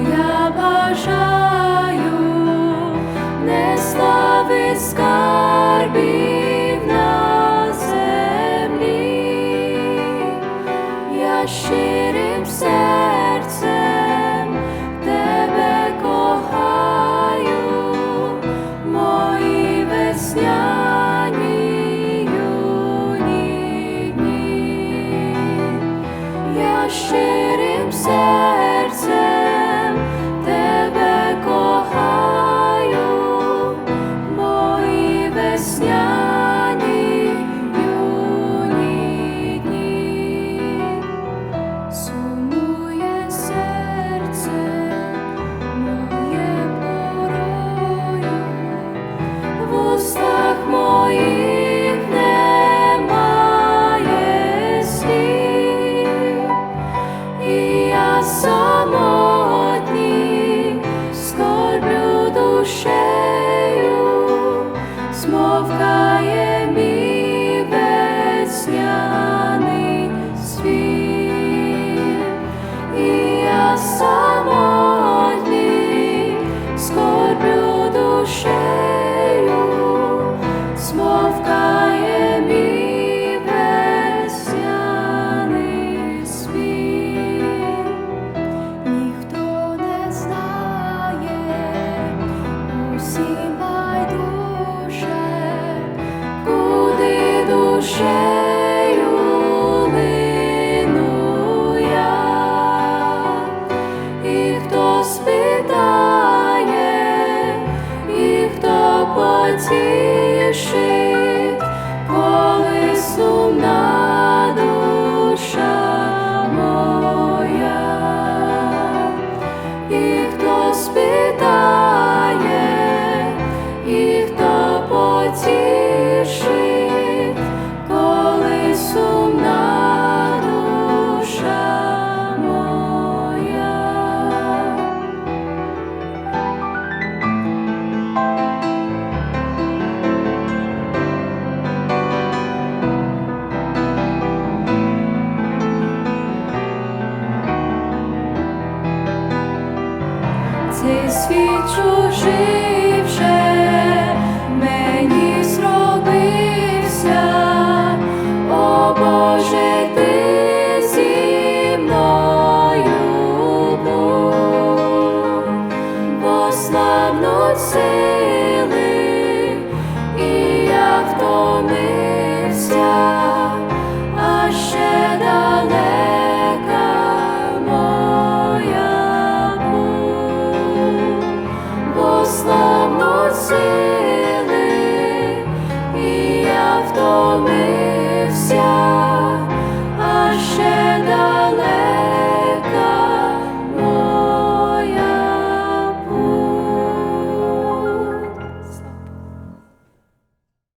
я бажаю не слави скарбів землі, я щирим серцем тебе кохаю, мої весняні я щирим серцем. світ чужий.